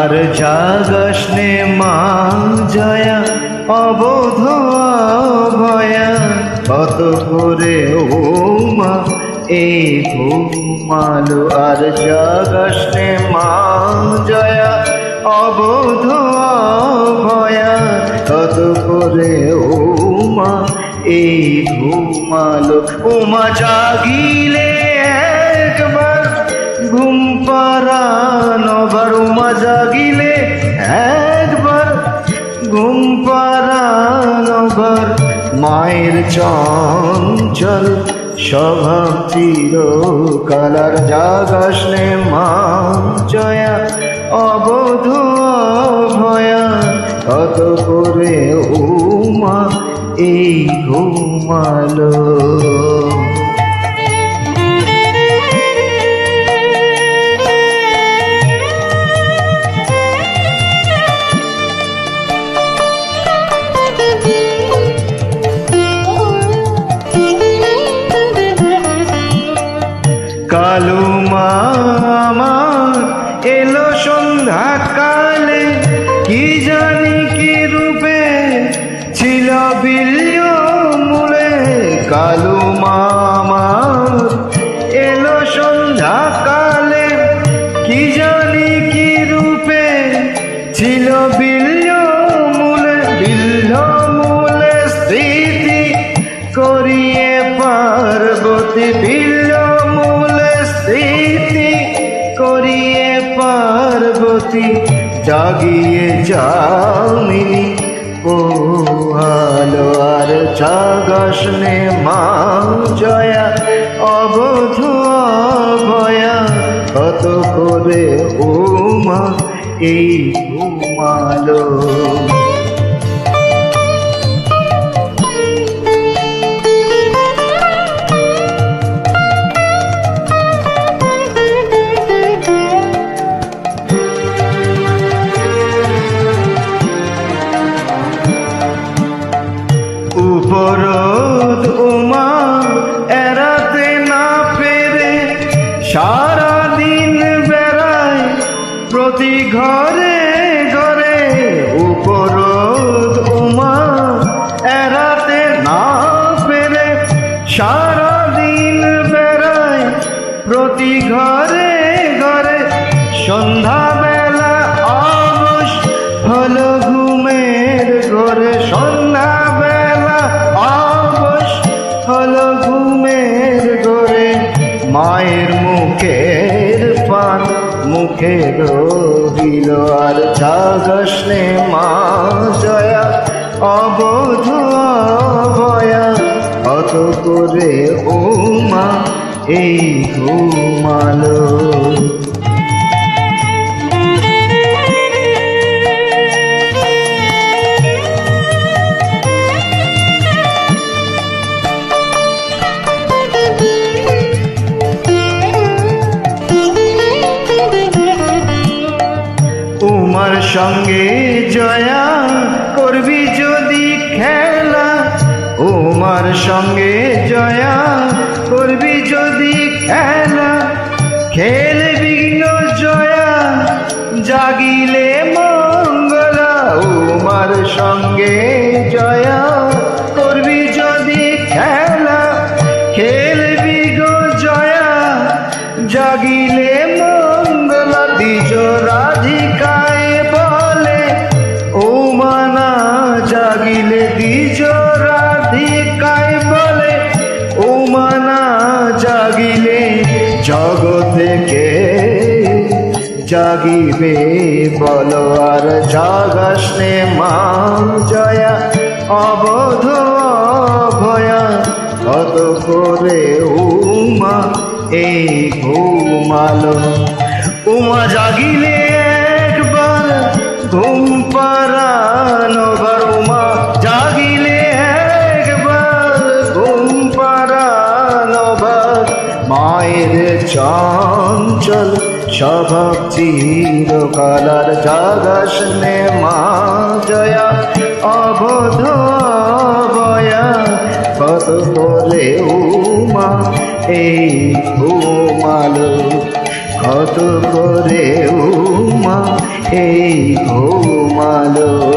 আর জাগস নে মা জয়া অবোধ ভয়া কত করে ও মা এই ঘুমালো আর জাগস নে মা জয়া, অবোধ ভয়া কত করে ও মা এই ঘুমালো উমা জাগিলে একবার। ঘুম পারানবার উমা জাগিলে একবার। ঘুম পারানবার মায়ের চঞ্চল স্বভাব চির কালার জাগাসনে মা জয়া অবধু ভয়া কত করে উমা এই ঘুমালো। সন্ধ্যা কালে কি জানি কি রূপে ছিল বিল্য মূলে বিল্ল মূলে স্থিতি করিয়ে পার্বতী বিল্ল মূলে স্থিতি করিয়ে পার্বতী, জাগিয়ে যামিনী পোহালো আর জাগাসনে মা জয়া। কত করে ও মা এই ঘুমালো প্রতি ঘরে ঘরে উপর উমা এড়াতে না পেরে সারাদিন বেড়ায়। প্রতি ঘরে ঘরে সন্ধ্যাবেলা আবশ হলো ঘুমের ঘরে সন্ধ্যাবেলা মুখে রহিল আর জাগসনে মা জয়া অবধ ভয়া অত করে উমা এই ঘুমালো উমার সঙ্গে জয়া করবি যদি খেলা। তোমার সঙ্গে জয়া করবি যদি খেলা। খেলবি বিঘ্ন জয়া, জাগিলে মঙ্গলা। উমার সঙ্গে জগতেকে জাগিবে বলো আর জাগাসনে মা জয়া, অবধ ভয়া কত করে উমা, এই ঘুমালো। উমা জাগিলে একবার ঘুম পারানোবার স্বভাব চিরকালার জাগাস নে মা জয়া অবধ বয়া কত বলে উমা এই ঘুমালো কত করে উমা এই ঘুমালো